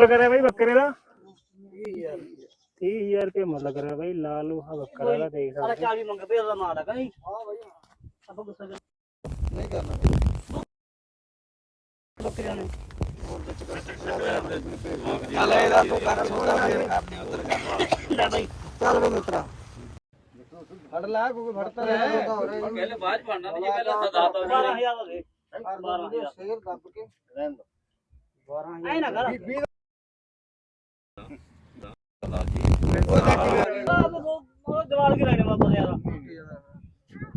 ਮੁੱਲ ਕਰਿਆ ਬਾਈ ਬੱਕਰੇ ਦਾ 30000 ਰੁਪਏ ਮੁੱਲ ਕਰਿਆ ਬਾਈ ਲਾਲ ਲੋਹਾ ਬੱਕਰਾ ਦਾ ਦੇਖ ਅਰੇ ਸਕਦੇ 40 ਮੰਗ ਪਏ ਉਹਦਾ ਮਾਲ ਹੈ ਕਹੀਂ ਹਾਂ ਬਾਈ ਆਪਾਂ ਗੁੱਸਾ ਕਰ ਨਹੀਂ ਕਰਨਾ ਬੱਕਰੀਆਂ ਨੇ ਚੱਲ ਇਹਦਾ ਤੂੰ ਕਰ ਸੋਦਾ ਫੇਰ ਕਰਨੇ ਉਧਰ ਕਰ ਲੈ ਬਾਈ ਚੱਲ ਵੇ ਮਿੱਤਰਾ ਫੜ ਲੈ ਕੋਈ ਫੜਤਾ ਰਹਿ ਪਹਿਲੇ ਬਾਅਦ ਬਣਨਾ ਨਹੀਂ ਪਹਿਲਾਂ ਸਦਾ ਤਾ 12000 ਦਾ ਦੇ 12000 ਸ਼ੇਰ ਦੱਬ ਕੇ ਰਹਿਣ ਦੋ 12000 ਐ ਨਾ ਕਰ ਉਹ ਜਵਾਲ ਕੇ ਲੈਣੇ ਬਾਬਾ ਯਾਰ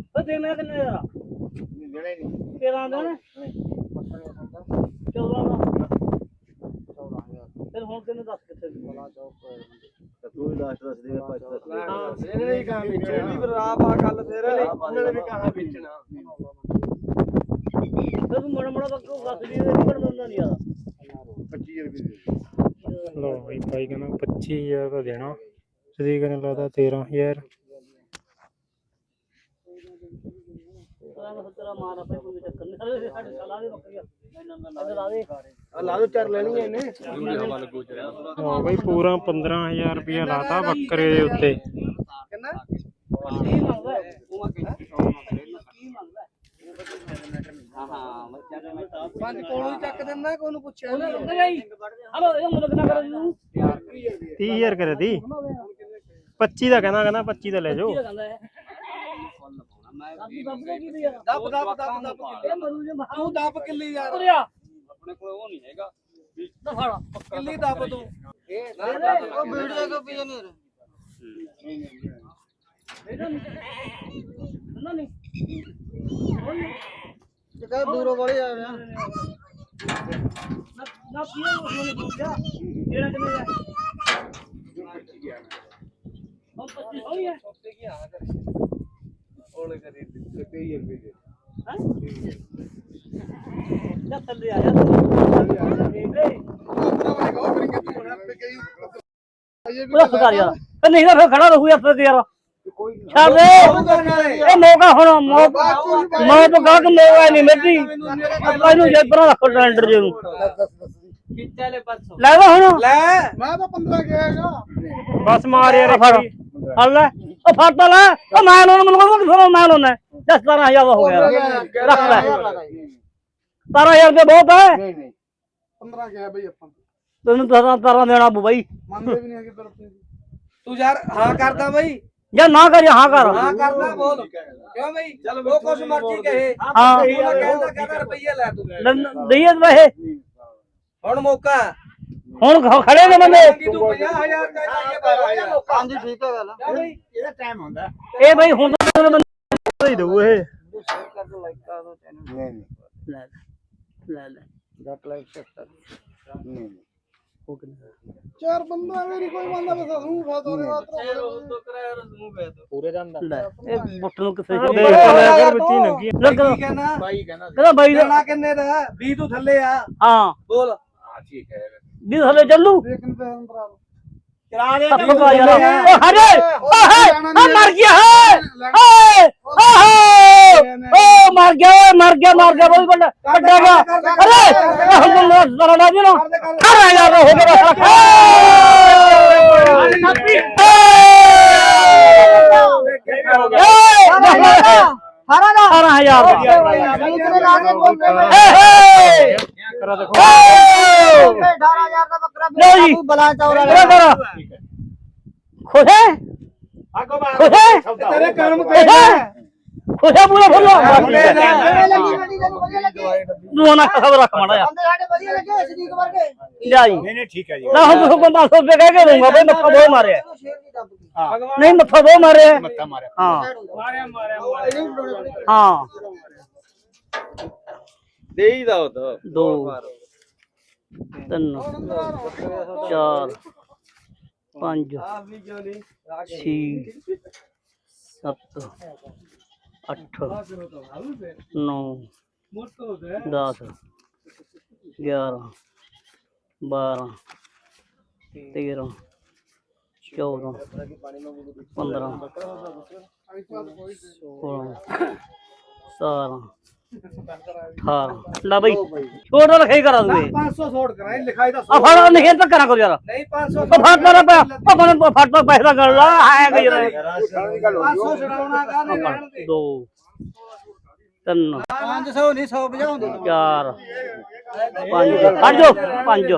ਉਹ ਦੇਣਾ ਕਿੰਨੇ ਯਾਰ ਦੇਣੇ ਨਹੀਂ 13 ਦਾ ਨਾ 14 ਦਾ ਫਿਰ ਹੁਣ ਕਿੰਨੇ ਦੱਸ ਕਿੱਥੇ ਦੀ ਤੂੰ ਵੀ ਲਾਸਟ ਦੱਸ ਦੇ ਪੰਜ ਦੱਸ ਦੇ ਹਾਂ। ਇਹਨੇ ਵੀ ਕਹਾ ਵੇਚਣਾ ਵੀ ਫਿਰ ਆਪ ਆ ਗੱਲ ਫੇਰ ਉਹਨਾਂ ਨੇ ਵੀ ਕਹਾ ਵੇਚਣਾ ਫਿਰ ਤੂੰ ਮੜਾ ਮੜਾ ਬੱਕੋ ਗੱਸ ਦੀ ਇਹ ਨਿਕਲ ਦਿੰਦਾ ਨਹੀਂ ਯਾਰ 25 ਰੁਪਏ ਲੋ ਬਾਈ ਭਾਈ ਕਹਿੰਦਾ 25000 ਦਾ ਦੇਣਾ ਸਦੀ ਕਰਨ ਲੱਗਦਾ 13000 ਤੇਰਾ ਤੇਰਾ ਮਾਰ ਆਪੇ ਕੋਈ ਚੱਕਰ ਨਹੀਂ ਸਾਡੇ ਸਾਡੇ ਸਲਾਹ ਦੇ ਬੱਕਰੀਆਂ ਇੱਧਰ ਆ ਦੇ ਆ ਲਾ ਦੋ ਚਾਰ ਲੈਣੀ ਇਹਨੇ ਲੋ ਬਾਈ ਪੂਰਾ 15000 ਰੁਪਏ ਲਾਤਾ ਬੱਕਰੇ ਦੇ ਉੱਤੇ ਕਿੰਨਾ ਕੀ ਮੰਗਦਾ ਹੈ? ਹੈ? ਬੱਚਾ ਦੇ ਮੈਂ ਪੰਜ ਕੋਲੋਂ ਹੀ ਚੱਕ ਦਿੰਦਾ ਕੋਈ ਨੂੰ ਪੁੱਛਿਆ ਗਈ ਹਲੋ ਇਹ ਮੁੱਲ ਕਿੰਨਾ ਕਰੋ ਜੀ ਤੂੰ? 30000 ਕਰੇ ਦੀ 25 ਦਾ ਕਹਿੰਦਾ ਕਹਿੰਦਾ 25 ਦਾ ਲੈ ਜਾਓ। ਕੀ ਕਹਿੰਦਾ ਹੈ ਦੱਬ ਦੱਬ ਦੇ ਕੀ ਯਾਰ ਦੱਬ ਦੱਬ ਦੱਬ ਦੱਬ ਇਹ ਮਰੂ ਜੇ ਤੂੰ ਦੱਬ ਕਿੱਲੀ ਯਾਰ। ਉਰਿਆ ਆਪਣੇ ਕੋਲ ਉਹ ਨਹੀਂ ਹੈਗਾ। ਦਫਾੜਾ ਕਿੱਲੀ ਦੱਬ ਤੂੰ। ਉਹ ਵੀਡੀਓ ਕੋ ਪੀਏ ਨਹੀਂ ਇਹਦਾ ਨਹੀਂ। ਨਾ ਨਹੀਂ। ਜਿਹੜਾ ਦੂਰੋਂ ਵਾਲੇ ਆ ਰਿਹਾ। ਨਾ ਪੀਓ ਉਸ ਪੁੱਛਿਆ ਜਿਹੜਾ ਕਿੰਨੇ ਦਾ ਉਹ 25 ਹੋਈ ਹੈ ਉਹਨੇ ਕਰੀ 23 ਰੁਪਏ ਦੇ ਹੈ ਜਾ ਥੱਲੇ ਆ ਜਾ ਉਹਦਾ ਸੁਧਾਰ ਯਾਰ। ਨਹੀਂ ਤਾਂ ਫਿਰ ਖੜਾ ਰਹੂ ਯਾਰ ਫਿਰ ਯਾਰ। ਛੱਡ ਦੇ। ਇਹ ਮੌਕਾ ਹੁਣ ਮੌਕਾ ਮੈਂ ਤਾਂ ਗਾਹਕ ਮੌਕਾ ਨਹੀਂ ਮਿਲਦੀ। ਆਪਾਂ ਇਹਨੂੰ ਜੇ ਪਰਾਂ ਰੱਖੋ ਟੈਂਡਰ ਜੇ ਨੂੰ। ਲੈ ਵਾ ਹੁਣ। ਲੈ। ਮੈਂ ਤਾਂ 15 ਗਿਆਗਾ ਬਸ ਮਾਰ ਯਾਰ ਫੜ। ਫੜ ਲੈ। ਉਹ ਫੜ ਤਾਂ ਲੈ। ਉਹ ਮੈਂ ਉਹਨਾਂ ਨੂੰ ਮਨਗੋ ਫਿਰ ਮੈਂ ਲਾਉਣਾ। 10 12000 ਦਾ ਹੋ ਗਿਆ। ਰੱਖ ਲੈ। 12000 ਦੇ ਬਹੁਤ ਹੈ। ਨਹੀਂ ਨਹੀਂ। 15 ਗਿਆ ਬਈ ਆਪਾਂ। ਤੈਨੂੰ ਤਾਂ ਤਾਰਾਂ ਦੇਣਾ ਬੂ ਬਾਈ। ਮੰਨਦੇ ਵੀ ਨਹੀਂ ਪਰ ਤੂੰ ਯਾਰ ਹਾਂ ਕਰਦਾ ਬਈ। ਜਾਂ ਨਾ ਕਰੀ ਹਾਂ ਕਰ। ਹਾਂ ਕਰਦਾ ਬੋਲ। ਕਿਉਂ ਬਈ? ਚਲ ਉਹ ਕੁਛ ਮਰਜ਼ੀ ਕਹੇ। ਹਾਂ। ਉਹ ਕਹਿੰਦਾ ਕਹਿੰਦਾ ਰੁਪਈਆ ਲੈ ਤੂੰ। ਦਈਏ ਵੈਸੇ ਹੁਣ ਮੌਕਾ। ਹੁਣ ਖੜੇ ਨੇ ਬੰਦੇ। ਤੂੰ 50000 ਕਹਿੰਦਾ ਇਹ 12000 ਹਾਂਜੀ ਠੀਕ ਹੈ ਗੱਲ। ਬਈ? ਇਹਦਾ ਟਾਈਮ ਹੁੰਦਾ। ਇਹ ਬਈ ਹੁਣ ਤਾਂ ਬੰਦੇ ਹੀ ਦਊ ਇਹ। ਨਹੀਂ ਨਹੀਂ। ਲੈ ਲੈ। ਲੈ ਗੱਟ ਲਾਈਕ ਸੈਕਟਰ ਨਹੀਂ। ਉਹ ਕਿੰਨਾ ਚਾਰ ਬੰਦਾ ਮੇਰੀ ਕੋਈ ਬੰਦਾ ਬਸ ਹੂੰ ਬਾਤ ਹੋ ਰਿਹਾ ਤੋਂ ਕਰਾਇਆ ਰਸਮੂ ਪੈ ਤੋ ਲੈ ਇਹ ਬੁੱਟ ਨੂੰ ਕਿੱਥੇ ਦੇਖ ਛੱਡੇ ਤਾਂ ਲੈ ਕਰ ਵਿੱਚ ਹੀ ਲੱਗੀ ਲੱਗ ਕੀ ਕਹਿਣਾ? ਕਹਿੰਦਾ ਬਾਈ ਦਾ। ਦੇਣਾ ਕਿੰਨੇ ਦਾ? 20 ਤੋਂ ਥੱਲੇ ਆ। ਹਾਂ। ਬੋਲ। ਹਾਂ ਠੀਕ ਹੈ ਵੀ ਥੱਲੇ ਚੱਲੂ। ਚਲਾ ਦੇ ਹੱਥ ਪਾ ਯਾਰ। ਓ ਹਰੇ ਓ ਹੈ ਆ ਮਰ ਗਿਆ ਹੈ। ਓ ਮਰ ਗਿਆ ਓਏ ਮਰ ਗਿਆ ਮਰ ਗਿਆ ਬਹੁਤ ਵੱਡਾ ਵੱਡਾ ਗਿਆ ਅਰੇ ਹੁਣ ਨਾ ਜ਼ਰਾ ਜੀ ਨਾ। ਕਰ ਯਾਰ ਹੋ ਗਿਆ ਹਾਰਾ ਨਾ 18000 ਦਾ ਕਿਤੇ ਲਾ। ਕੇ ਬੋਲ ਏ ਕਰਾ ਦੇਖੋ 18000 ਦਾ ਬੱਕਰਾ ਲਓ ਜੀ। ਬਲਾ ਚੌਰਾ ਕਰਾ। ਖੁਸ਼ ਹੈ? ਖੁਸ਼ ਹੈ? ਤੇਰੇ ਕਰਮ ਖੁਸ਼ ਹੈ ਪੂਰਾ ਫੁੱਲ। ਲੱਗੀ ਗੱਡੀ ਤੈਨੂੰ ਵਧੀਆ ਲੱਗੀ। ਤੂੰ ਨਾ ਖਬਰ ਰੱਖ ਮਾੜਾ ਯਾਰ ਬੰਦੇ ਸਾਡੇ ਵਧੀਆ ਲੱਗੇ ਸਦੀਕ ਵਰਗੇ। ਲਿਆ ਜੀ। ਨਹੀਂ ਨਹੀਂ ਠੀਕ ਹੈ ਜੀ। ਨਾ ਹੁਣ ਤੁਹਾਨੂੰ 500 ਰੁਪਏ ਕਹਿ ਕੇ ਦੂੰਗਾ ਬਈ ਮੱਥਾ ਦੋ ਮਾਰਿਆ ਨਹੀਂ ਮੱਥਾ ਦੋ ਮਾਰਿਆ। ਮੱਤਾ ਮਾਰਿਆ। ਹਾਂ। ਮਾਰਿਆ ਮਾਰਿਆ। ਹਾਂ। ਦੇਈ ਦਾ ਉਹ ਤਾਂ। ਦੋ। ਤਿੰਨ ਚਾਰ ਪੰਜ ਛੇ ਸੱਤ ਅੱਠ ਨੌ ਦਸ ਗਿਆਰਾਂ ਬਾਰਾਂ ਤੇਰਾਂ ਚੌਦਾਂ ਪੰਦਰਾਂ ਸੋਲਾਂ ਸਤਾਰਾਂ ਹਾਂ। ਲੈ ਬਈ। ਛੋਟਾ ਲਿਖਾਈ ਕਰਾ ਦੂਗੇ 500 ਛੋੜ ਕਰਾਂ ਲਿਖਾਈ ਦਾ ਆ ਫੜ ਲਿਖੇ ਤਾਂ ਕਰਾਂ ਕਰੋ ਯਾਰ। ਨਹੀਂ 500 ਉਹ ਫੜ ਤਾ ਪਿਆ ਉਹ ਫੜ ਤਾ ਪੈਸਾ ਕਰ ਲਾ ਆਇਆ ਕਿ ਯਾਰ 500 ਛਡਾਉਣਾ ਗਾ ਨਹੀਂ ਰਹਿਣ ਦੇ। ਦੋ। ਤਿੰਨ। 500 ਨਹੀਂ 100 ਬਜਾਉਂਦੇ ਚਾਰ। ਪੰਜ। ਪੰਜ ਪੰਜ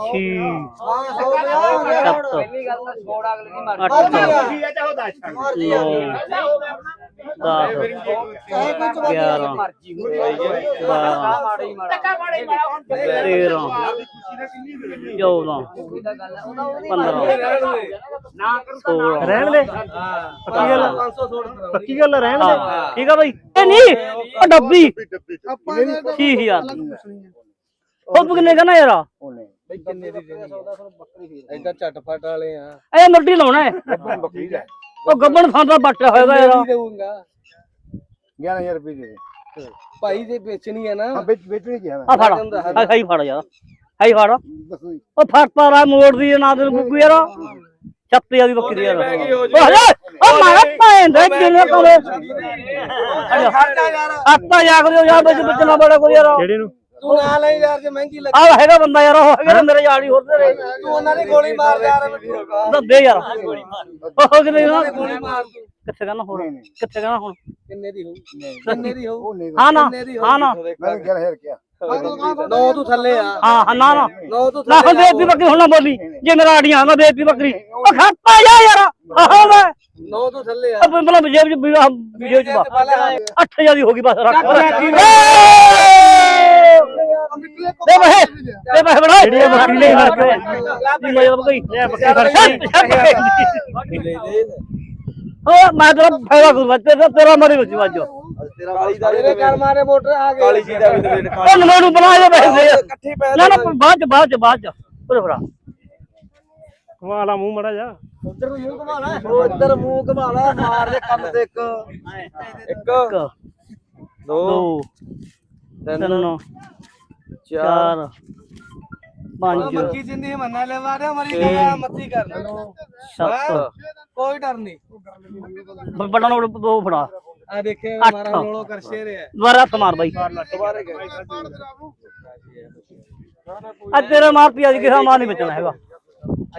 ਛੇ। 500 ਬਜਾਉਂਦੇ ਸੱਤ। ਦੀ ਅੱਠ। ਨੌ। ਦਸ। ਗਿਆਰਾਂ। ਬਾਰਾਂ। ਤੇਰਾਂ। ਚੌਦਾਂ। ਪੰਦਰਾਂ। ਸੋਲਾਂ। ਰਹਿਣ ਦੇ। ਪੱਕੀ ਗੱਲ ਆ? 500 ਛੋੜ ਕਰਾਂ ਪੱਕੀ ਗੱਲ ਆ, ਰਹਿਣ ਦੇ। ਹਾਂ। ਠੀਕ ਆ ਬਾਈ। ਇਹ ਨਹੀਂ ਉਹ ਡੱਬੀ। ਆਪਾਂ 60000 ਉਹ ਤੂੰ ਕਿੰਨੇ ਕਹਣਾ ਯਾਰ? ਬਈ ਕਿੰਨੇ ਦੀ ਦੇਣੀ ਐਦਾਂ ਝਟਪਟ ਵਾਲੇ ਆ। ਇਹ ਮੱਟੀ ਲਾਉਣਾ ਹੈ। ਬੱਕਰੀ ਦਾ ਉਹ ਗੱਬਣ ਦਾ ਬੱਟਿਆ ਹੋਏਗਾ ਯਾਰ ਦੇਊਂਗਾ। 11000 ਰੁਪਏ ਦੇ ਦੇ। ਭਾਈ ਦੇ ਵੇਚਣੀ ਹੈ ਨਾ। ਹਾਂ ਵੇਚ ਵੇਚਣੀ ਕਿਹਾ ਮੈਂ ਆ ਫੜ ਆ ਖਾਈ ਫੜ ਯਾਰ। ਦੱਸੋ ਜੀ। ਉਹ ਫੜ ਪਾਰਾ ਮੋੜਦੀ ਨਾ ਤੇ ਬੁੱਗੂ ਯਾਰ। ਛੱਤੇ ਦੀ ਬੱਕਰੀ ਯਾਰ। ਉਹ ਹਲੇ ਉਹ ਮਾਰਾ ਪੈਂਦਾ ਕਿਵੇਂ ਕੋਲੇ ਆਤਾ ਜਾ। ਕਰਿਓ ਯਾਰ। ਵਿੱਚ ਵਿੱਚ ਨਾ ਬੜਾ ਕੋਈ ਯਾਰ। ਕਿਹੜੇ ਨੂੰ? ਤੂੰ ਨਾ ਲੈ ਯਾਰ ਜੇ ਮਹਿੰਗੀ ਲੱਗੀ। ਆ ਹੈਗਾ ਬੰਦਾ ਯਾਰ ਉਹ ਹੈਗਾ ਮੇਰੇ ਯਾਰ ਹੀ ਹੋਰ ਤੇਰੇ। ਤੂੰ ਉਹਨਾਂ ਦੀ ਗੋਲੀ ਮਾਰ ਯਾਰ। ਦੱਦੇ ਯਾਰ। ਉਹ ਕਿਨੇ ਨਾ ਗੋਲੀ ਮਾਰ ਤੂੰ। ਕਿੱਥੇ ਕਹਿਣਾ ਹੁਣ? ਕਿੱਥੇ ਕਹਿਣਾ ਹੁਣ? ਕਿੰਨੇ ਦੀ ਹੋਊ? ਕਿੰਨੇ ਦੀ ਹੋਊ? ਉਹ ਨਹੀਂ ਹਾਂ ਨਾ ਕਿੰਨੇ ਦੀ ਹਾਂ ਨਾ। ਮੈਂ 11000 ਕਿਹਾ ਨੌ ਤੂੰ ਥੱਲੇ ਆ। ਹਾਂ ਹਾਂ ਨਾ ਨਾ। ਨੌ ਤੂੰ ਨਾ ਹੁਣ ਬੇਇੱਜ਼ਤੀ ਬੱਕਰੀ ਹੁਣ ਨਾ ਬੋਲੀ। ਜੇ ਮੇਰਾ ਆੜੀਆਂ ਨਾ ਬੇਇੱਜ਼ਤੀ ਬੱਕਰੀ। ਉਹ ਖਾਤਾ ਜਾ ਯਾਰ। ਆਹ ਮੈਂ। ਨੌ ਤੂੰ ਥੱਲੇ ਆ। ਅਬ ਮਤਲਬ ਜੇਬ ਚ ਵੀ ਆਹ ਵੀਡੀਓ ਚ ਬਾ 8000 ਦੀ ਹੋ ਗਈ ਬਸ ਰੱਖ ਦੇ ਬਹਿ ਦੇ ਬਹਿ ਬੜਾ ਜਿਹੜੀ ਇਹ ਬੱਕਰੀ ਲਈ ਫੜ ਕੇ ਨਹੀਂ ਮਜ਼ਾ ਬਕਈ ਲੈ ਬੱਕਰੀ ਫੜ ਕੇ ਉਹ ਮੈਂ ਤੇਰਾ ਫਾਇਦਾ ਕਰੂੰਗਾ। ਤੇਰਾ ਤੇਰਾ ਮਰੇ ਵਿੱਚ ਵਾਜੋ ਮਾਰੇ ਮੋਟਰ ਆ ਗਏ। ਕਾਲੀ ਜੀ ਦਾ ਵੀ ਦੇ ਉਹ ਮੈਨੂੰ ਬਣਾ ਦੇ ਪੈਸੇ। ਇਕੱਠੇ ਪੈ ਨਾ ਨਾ ਬਾਅਦ ਚ ਬਾਅਦ ਚ ਬਾਅਦ ਚ। ਉਰੇ ਫੜਾ। ਵਾਲਾ ਮੂੰਹ ਮੜਾ ਜਾ। ਉਧਰ ਨੂੰ ਮੂੰਹ ਘੁਮਾ ਲੈ। ਉਹ ਇੱਧਰ ਮੂੰਹ ਘੁਮਾ ਲੈ ਮਾਰ ਦੇ ਕੰਨ ਤੇ ਇੱਕ। ਇੱਕ ਇੱਕ ਦੋ ਦੋ ਤਿੰਨ ਤਿੰਨ ਚਾਰ ਚਾਰ ਪੰਜ ਮੱਖੀ ਜਿੰਦੀ ਮੰਨਾ ਲੈ ਵਾਰਿਆ ਮਰੀ ਗਿਆ ਮੱਤੀ ਕਰ ਸੱਤ। ਕੋਈ ਡਰ ਨਹੀਂ। ਬੜਾ ਨੋਟ ਦੋ ਫੜਾ। ਆ ਦੇਖੇ ਅੱਠ। ਮਾਰਾ ਰੋਲੋ ਕਰ ਸ਼ੇਰ ਹੈ ਦੁਬਾਰਾ ਹੱਥ ਮਾਰ ਬਾਈ। ਦੁਬਾਰੇ ਗਏ। ਅੱਜ ਤੇਰਾ ਮਾਰ ਪਿਆ ਜੀ ਕਿਸੇ ਮਾਰ ਨਹੀਂ ਬਚਣਾ ਹੈਗਾ।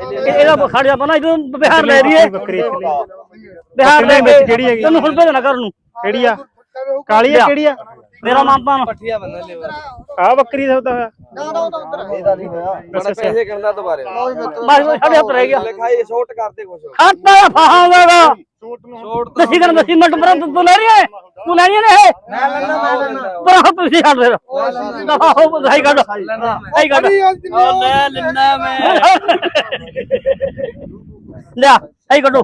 ਇਹ- ਇਹਦਾ ਖੜ ਜਾ ਬਣਾ ਇਦੋਂ ਬਿਹਾਰ ਲੈ ਰਹੀਏ ਬੱਕਰੀ ਇੱਕ ਲਈ। ਬਿਹਾਰ ਲੈ ਹੈਗੀ? ਤੈਨੂੰ ਹੁਣ ਭੇਜਣਾ ਕਰ ਨੂੰ। ਕਿਹੜੀ ਆ? ਕਾਲੀ ਆ ਕਿਹੜੀ ਆ? ਮੇਰਾ ਮਾਪਾ ਨੂੰ ਪੱਠੀਆਂ ਬੰਨ ਲੈ ਆ ਬੱਕਰੀ ਦਾ ਹੁੰਦਾ ਹੋਇਆ ਇਹਦਾ ਨਹੀਂ ਹੋਇਆ। ਅੱਛਾ। ਪੈਸੇ ਕਰਨਾ ਦੁਬਾਰੇ। ਬਸ ਸਾਡੇ ਹੱਥ ਰਹਿ ਗਿਆ। ਲਿਖਾਈ ਛੋਟ ਕਰਦੇ ਕੁਛ। ਖਾਤਾ ਫਾਹਾਂਗਾ ਛੋਟ ਤੁਸੀਂ ਕਰ ਦਸੀ ਮਿੰਟ ਪਰ ਤੂੰ ਲੈ ਰਹੀ ਹੈ ਤੂੰ ਲੈਣੀ ਹੈ ਨੇ ਮੈਂ ਲੈਣਾ ਮੈਂ ਲੈਣਾ ਪਰ ਤੁਸੀਂ ਛੱਡ ਦੇ। ਆਹੋ ਸਹੀ ਕੱਢ ਸਹੀ ਕੱਢ ਉਹ ਲੈ ਲੈਣਾ ਮੈਂ ਲਿਆ ਸਹੀ ਕੱਢੋ।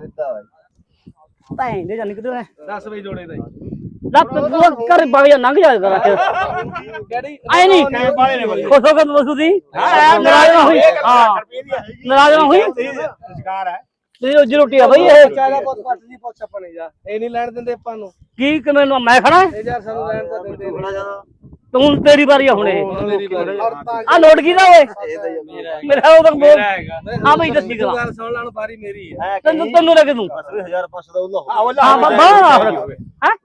ਭੈਣ ਦੇ ਜਾਨੀ ਕਿਤੇ 10 ਵਜੇ ਜੋੜੇ ਦਾ ਲੱਤ ਪੂਰਾ ਕਰ ਬਾਗ ਜਾ ਲੰਘ ਜਾ ਕੇ ਡੈਡੀ ਆਏ ਨਹੀਂ ਖੁਸ਼ ਹੋ ਕੇ ਦੀ ਨਾਰਾਜ਼ ਨਾ ਹੋਈ। ਹਾਂ। ਨਾਰਾਜ਼ ਨਾ ਹੋਈ। ਸਰਕਾਰ ਹੈ। ਤੇ ਰੋਜੀ ਰੋਟੀ ਆ ਬਈ ਇਹ। ਚਾਲਾ ਪੁੱਤ ਪੱਟ ਦੀ ਪੁੱਛ ਆਪਣੇ ਜਾ। ਇਹ ਨਹੀਂ ਲੈਣ ਦਿੰਦੇ ਆਪਾਂ ਨੂੰ। ਕੀ ਕਿਵੇਂ ਮੈਂ ਖੜਾ? ਇਹ ਯਾਰ ਸਾਨੂੰ ਲੈਣ ਤਾਂ ਦਿੰਦੇ ਬੜਾ ਜ਼ਿਆਦਾ। ਤੂੰ ਤੇਰੀ ਵਾਰੀ ਆ ਹੁਣ ਇਹ। ਮੇਰੀ ਵਾਰੀ ਆ। ਲੋਟ ਕੀਤਾ ਓਏ? ਮੇਰਾ ਉਹ ਤਾਂ ਬੋਲ। ਹਾਂ ਬਈ ਦੱਸੀ ਗੱਲ ਸੁਣ ਲੈਣ ਪਾਰੀ ਮੇਰੀ ਹੈ। ਤੈਨੂੰ ਤੈਨੂੰ ਲੱਗੇ ਤੂੰ 1500 ਦਾ ਉਹ ਹਾਂ ਬਾਬਾ ਹੈ?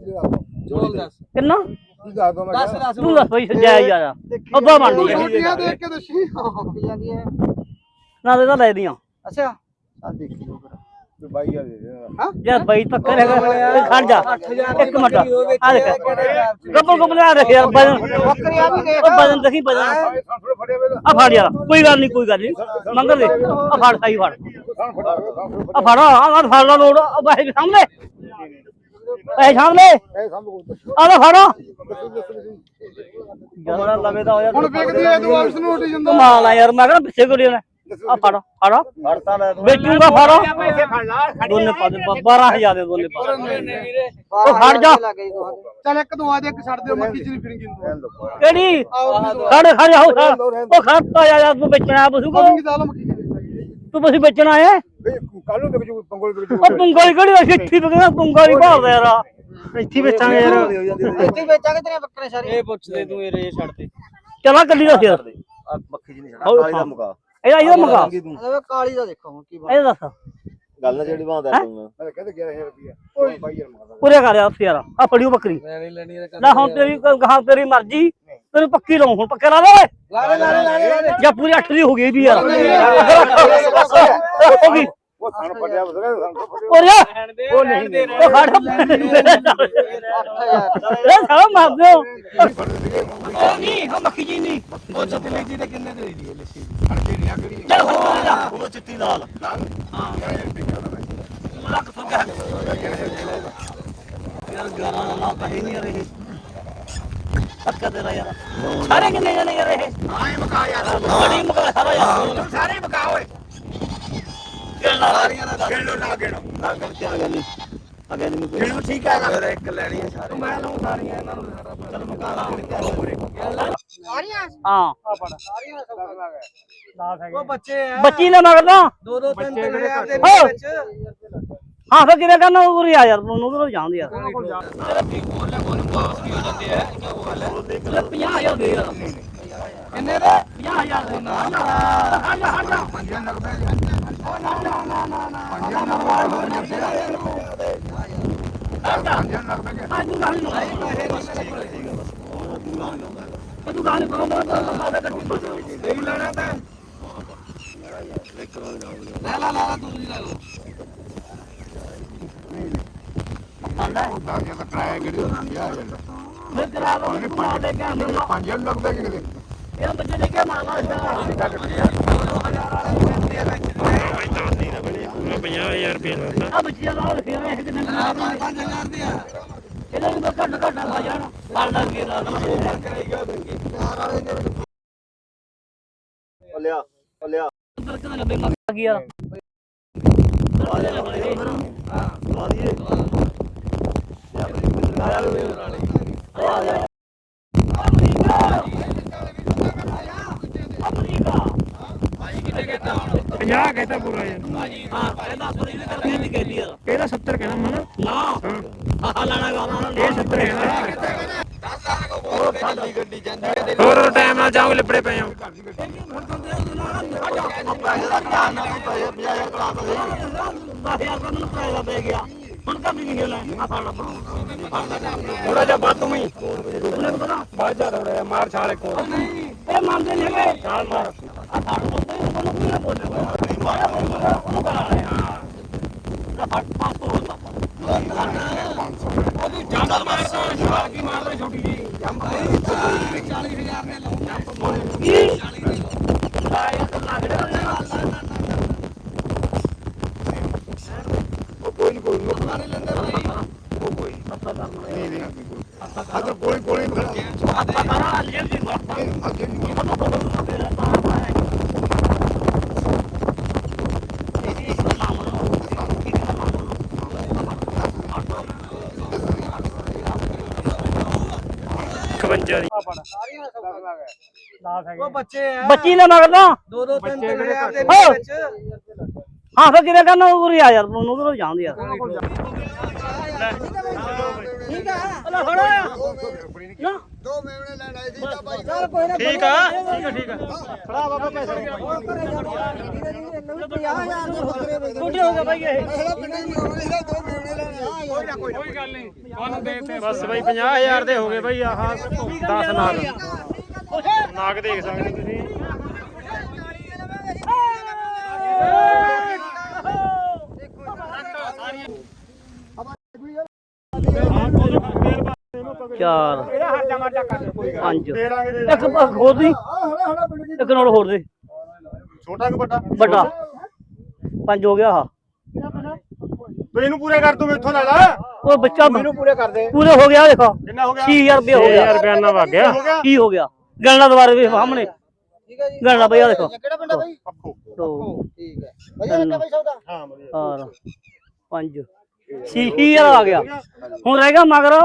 ਕਿੰਨਾ? ਕੀ ਦੱਸ ਦੋ ਮੈਂ ਦੱਸ ਦੱਸ ਤੂੰ ਦੱਸ ਬਈ ਸੱਜਾ ਯਾਰ ਅੱਬਾ ਬਣ ਗਈ। ਛੋਟੀਆਂ ਦੇਖ ਕੇ ਦੱਸੀ ਜਾਂਦੀ ਹੈ। ਨਾ ਦੇ ਤਾਂ ਲੈ ਦੀਆਂ। ਅੱਛਾ। ਆ ਦੇਖੀ ਲੋ ਫਿਰ। 22000 ਦੇ ਦੇ ਯਾਰ ਬਾਈ ਧੱਕਾ ਹੈਗਾ। ਤੇ ਖੜ ਜਾ। ਇੱਕ ਮਿੰਟ। ਆ ਦੇਖ। ਗੱਬਲ ਗੱਬਲ ਆ ਦੇਖ ਯਾਰ ਵਜਨ ਬੱਕਰੀਆਂ ਵੀ ਦੇਖ। ਉਹ ਵਜਨ ਦੇਖੀ ਵਜਨ ਥੋੜਾ ਫੜਿਆ ਵੇ ਆ ਫੜ ਯਾਰ ਕੋਈ ਗੱਲ ਨਹੀਂ ਕੋਈ ਗੱਲ ਨਹੀਂ। ਮੰਗ ਦੇ ਆ ਫੜ ਸਹੀ ਫੜ। ਥਾਂ ਫੜਾ ਥਾਂ ਆ ਫੜ ਆ ਫੜ ਲਾ ਲੋੜ ਆ ਪੈਸੇ ਸਾਹਮਣੇ। ਪੈਸੇ ਸਾਹਮਣੇ। ਇਹ ਸਭ ਕੁਝ ਆ ਲੈ ਫੜ। ਜਰਾ ਲਵੇ ਤਾਂ ਹੋ ਜਾ ਹੁਣ ਵੇਖਦੀ ਐ ਤੂੰ ਆਪਸ ਨੂੰ ਉੱਠ ਜਾਂਦਾ। ਕਮਾਲ ਆ ਯਾਰ ਮੈਂ ਕਹਿੰਦਾ ਪਿੱਛੇ ਕੋਈ ਨੇ। ਆ ਫੜ ਫੜ। ਫੜਤਾ ਲੈ ਵੇਚੂਗਾ ਫੜ ਪੈਸੇ ਫੜ। ਲਾ ਦੋਨੇ ਪਾ ਦੇ 12000 ਦੇ ਦੋਨੇ ਪਾ ਦੇ। ਉਹ ਖੜ ਜਾ। ਚੱਲ ਇੱਕ ਦੋ ਆ ਦੇ ਇੱਕ ਛੱਡ ਦਿਓ ਮੱਕੀ ਚ ਨਹੀਂ ਫਿਰਨਗੀ ਤੂੰ। ਕਿਹੜੀ? ਖੜ ਖੜ ਜਾ ਉਹ ਖੜਤਾ ਯਾਰ ਤੂੰ ਵੇਚਣਾ ਬਸੂ ਕੋ ਕੀ ਦਾਲ ਮੱਕੀ ਤੂੰ ਬਸੂ ਵੇਚਣਾ ਹੈ ਕੱਲ ਨੂੰ ਵਿਕ ਜੂ ਪੰਗੋਲ ਵਿਕ ਜੂ ਉਹ ਪੁੰਗਲੀ ਕਿਹੜੀ ਅਸੀਂ ਇੱਥੇ ਬਗਣਾ ਪੁੰਗਲੀ ਭਾਲਦਾ ਯਾਰ ਇੱਥੇ ਵੇਚਾਂਗੇ ਯਾਰ। ਇੱਥੇ ਵੇਚਾਂਗੇ ਤੇਰੀਆਂ ਬੱਕਰੇ ਸਾਰੀਆਂ। ਇਹ ਪੁੱਛਦੇ ਤੂੰ ਇਹ ਰੇ ਛੱਡ ਦੇ। ਚਲਾ ਕੱਲੀ ਦਾ ਸਿਰ ਮੱਖੀ ਜੀ ਨਹੀਂ ਛੜਾ ਕਾਲੀ ਦਾ ਮੁਕਾ। ਇਹਦਾ ਇਹਦਾ ਮਗਾ ਅਰੇ ਕਾਲੀ ਦਾ ਦੇਖੋ ਹੁਣ ਕੀ ਇਹਦਾ ਦੱਸ। ਗੱਲ ਨਾ ਜਿਹੜੀ ਬਾਉਂਦਾ ਤੂੰ। ਮੈਂ ਕਹਿੰਦੇ 11000 ਰੁਪਏ ਓਏ ਬਾਈ ਯਾਰ ਮਾਰਦਾ ਪੂਰੇ ਕਰ ਯਾਰ ਯਾਰ। ਆ ਫੜਿਓ ਬੱਕਰੀ। ਮੈਂ ਨਹੀਂ ਲੈਣੀ ਇਹਦਾ ਨਾ ਹੁਣ ਤੇਰੀ ਗਾਂ ਤੇਰੀ ਮਰਜ਼ੀ। ਤੈਨੂੰ ਪੱਕੀ ਲਾਉਂ ਹੁਣ ਪੱਕੇ ਲਾ ਦੇ ਲਾਰੇ ਲਾਰੇ ਲਾਰੇ ਜਾਂ ਪੂਰੀ 8 ਦੀ ਹੋ ਗਈ ਵੀ ਯਾਰ ਹੋ ਗਈ ਉਹ ਸਾਨੂੰ ਫੜਿਆ ਬਸਗਾ ਸਾਨੂੰ ਫੜਿਆ ਔਰ ਯਾਰ ਉਹ ਨਹੀਂ ਦੇ ਉਹ ਖੜ ਇਹ ਸਾਲਾ ਮਾਰ ਦਿਓ ਉਹ ਨਹੀਂ ਉਹ ਮੱਖੀ ਜੀ ਨਹੀਂ ਉਹ ਚਤਲੀ ਜੀ ਦੇ ਕਿੰਨੇ ਦੇ ਦੀ ਲੱਸੀ ਚੱਲ ਹੋ ਜਾ ਉਹ ਚਿੱਟੀ ਲਾਲ ਲੱਖ ਤੋਂ ਗਿਆ ਯਾਰ ਗਾਣਾ ਨਾ ਕਹੀ ਨਹੀਂ ਰਹੇ ਪੱਕਾ ਦੇ ਯਾਰ। ਸਾਰੇ ਕਿੰਨੇ ਜਣੇ ਯਾਰ ਇਹ? ਆਏ ਮਕਾ ਯਾਰ ਬੜੀ ਮਕਾ ਸਾਰਾ ਯਾਰ। ਸਾਰੇ ਮਕਾ ਓਏ। ਸਾਰੀਆਂ ਦਾ ਗੇੜੋ ਨਾ ਗੇੜੋ ਨਾ ਕਰ ਕੇ ਆ ਗਿਆ ਨਹੀਂ। ਅਗੇ ਨਹੀਂ ਕੋਈ। ਠੀਕ ਹੈ। ਫਿਰ ਇੱਕ ਲੈਣੀ ਹੈ ਸਾਰੇ। ਮੈਂ ਲਊਂ ਸਾਰੀਆਂ ਇਹਨਾਂ ਨੂੰ। ਚੱਲ ਮਕਾ ਲਾ। ਹਾਂ। ਉਹ ਬੱਚੇ ਆ। ਬੱਚੀ ਨੇ ਮਗਰਦਾ ਦੋ। ਦੋ ਤਿੰਨ ਤਿੰਨ ਦੇ। ਵਿੱਚ। ਹਾਂ ਫੇ ਕਿਵੇਂ ਕਰਨਾ ਉਹ ਆ ਯਾਰ ਉਹਨੂੰ ਉਧਰੋਂ ਜਾਂਦੇ ਯਾਰ 50000 ਦੇ ਯਾਰ ਕਿੰਨੇ ਦਾ? 50000 ਦੇ ਜਾਂਦਾ ਹੈ। ਹੁੰਦਾ ਜੇ ਤਾਂ ਟਰਾਇਆ ਕਿਹੜੀ ਹੁੰਦੀ ਆ ਜਾਂਦਾ ਮੈਂ ਕਰਾ ਲਵਾਂ ਉਹਨੇ ਪੰਜ ਲੈ ਕੇ ਆਉਂਦਾ ਪੰਜ ਹਜ਼ਾਰ ਲੱਗਦਾ ਕਿ ਕਿਤੇ? ਇਹ ਬੱਚੇ ਲੈ ਕੇ ਮਾਲਾ ਇਦਾਂ ਤੱਕ ਗਿਆ ਪੰਜਾਹ ਰੁਪਏ ਲਾਤਾ ਆ ਬੱਚਿਆਂ ਦਾ ਰੱਖਿਆ ਹੋਇਆ ਇੱਕ ਦਿਨ ਨਾ 5000 ਦੇ ਆ ਇਹਨਾਂ ਨੂੰ ਘੱਟ ਘੱਟ ਆ ਜਾਣ ਬਾਲ ਲੱਗ ਗਿਆ ਨਾ ਕਰੇਗਾ ਬੰਗੇ ਯਾਰ ਵਾਲੇ ਨੇ ਲਿਆ ਲਿਆ ਬਰਕਤ ਲੱਭੇ ਮੰਗ ਗਿਆ ਹਾਂ ਵਾਦੀਏ 50 ਕਹਿੰਦਾ ਪੂਰਾ ਯਾਰ। ਹਾਂ ਪਹਿਲਾਂ ਪੂਰੀ ਨੇ ਗੱਲ ਨਹੀਂ ਕਹਿ ਲਿਆ ਇਹਦਾ 70 ਕਹਿਣਾ ਮਨ ਨਾ। ਆਹ ਲਾਣਾ ਗਾਣਾ ਇਹ 70 ਕਹਿਣਾ। ਗੱਡੀ ਗੱਡੀ ਜਾਂਦੀ ਹੈ ਤੇ ਹੋਰ ਹੋਰ ਟਾਈਮ ਨਾਲ ਜਾਓ ਲਿਪੜੇ ਪਏ ਹੋ। ਪੈਸੇ ਦਾ ਧਿਆਨ ਨਾਲ ਪੈਸੇ 50000 ਕਰਾ ਦੇ 10000 ਕਰਾ ਦੇ ਗਿਆ सुनता भी नहीं गेला थोड़ा जा बात तुम्ही बात जा थोड़ा जा मार छाड़े को ए मार दे ले छाड़ मार छाड़ बोलते हैं बोलो नहीं बोलते नहीं मार बोलो करा रहे हैं पास पास तो होता है ज़्यादा मार तो जवाब की मार रहे छोटी जी हम भाई 40000 में लूँगा 40000 में लूँगा ਬੋਲਦਾ ਖਵੰਜਾ ਦੀ ਉਹ ਬੱਚੇ ਆ ਬੱਚੀ ਨੇ ਮਗਰਦਾ ਦੋ ਦੋ ਤਿੰਨ ਤਿੰਨ ਹਜ਼ਾਰ ਦੇ। ਵਿੱਚ ਹਾਂ ਫੇ ਕਿਵੇਂ ਕਰਨਾ? ਉਹ ਆ ਯਾਰ ਉਹਨੂੰ ਉਧਰੋਂ ਜਾਂਦੇ ਯਾਰ। ਠੀਕ ਆ। ਲੈ ਫੜੋ ਨਾ। ਦੋ ਮੇਵਣੇ ਲੈਣ ਆਏ ਸੀ ਤਾਂ ਬਾਈ ਚੱਲ ਕੋਈ ਨਾ ਠੀਕ ਆ। ਠੀਕ ਆ ਠੀਕ ਆ। ਖੜਾ ਬਾਬਾ ਪੈਸੇ। ਘਰੇ ਜਾ 50000 ਦੇ ਬੱਕਰੇ ਵੇਚ ਛੋਟੇ ਹੋ ਗਏ ਬਾਈ ਇਹ ਕੋਈ ਨਾ ਕੋਈ ਕੋਈ ਗੱਲ ਨਹੀਂ। ਤੁਹਾਨੂੰ ਦੇ ਤੇ ਬਸ ਬਾਈ 50000 ਦੇ ਹੋ ਗਏ ਬਾਈ ਆਹ 10 ਨਾਗ ਨਾਗ ਦੇਖ ਸਕਦੇ ਤੁਸੀਂ। ਚਾਰ। ਪੰਜ। ਇੱਕ ਪ- ਹੋਰ ਦੀ। ਇੱਕ ਨਾਲ ਹੋਰ ਦੇ। ਛੋਟਾ ਕਿ ਵੱਡਾ? ਵੱਡਾ। ਪੰਜ ਹੋ ਗਿਆ ਹਾਂ ਤੂੰ ਇਹਨੂੰ ਪੂਰੇ ਕਰ ਤੂੰ ਇੱਥੋਂ ਲੈ ਲੈ। ਉਹ ਬੱਚਾ ਇਹਨੂੰ ਪੂਰੇ ਕਰ ਦੇ। ਪੂਰੇ ਹੋ ਗਿਆ ਦੇਖੋ। ਕਿੰਨਾ ਹੋ ਗਿਆ? 6000 ਰੁਪਏ ਹੋ 6000 ਗਿਆ ਰੁਪਏ ਨਾਲ ਵਗ ਗਿਆ। ਹੋ ਗਿਆ? ਕੀ ਹੋ ਗਿਆ। ਗਣਨਾ ਦੁਬਾਰੇ ਵੀ ਸਾਹਮਣੇ। ਠੀਕ ਹੈ ਜੀ। ਗਣਨਾ ਬਈ ਆ ਦੇਖੋ। ਕਿਹੜਾ ਪਿੰਡ ਆ ਬਾਈ? ਪੱਖੋ ਦੋ ਠੀਕ ਹੈ। ਵਧੀਆ ਲੱਗਾ ਬਾਈ ਸੌਦਾ? ਹਾਂ ਵਧੀਆ। ਚਾਰ ਪੰਜ। ਛੇ ਹਜ਼ਾਰ ਆ ਗਿਆ। ਹੁਣ ਰਹਿ ਗਿਆ ਮਗਰ।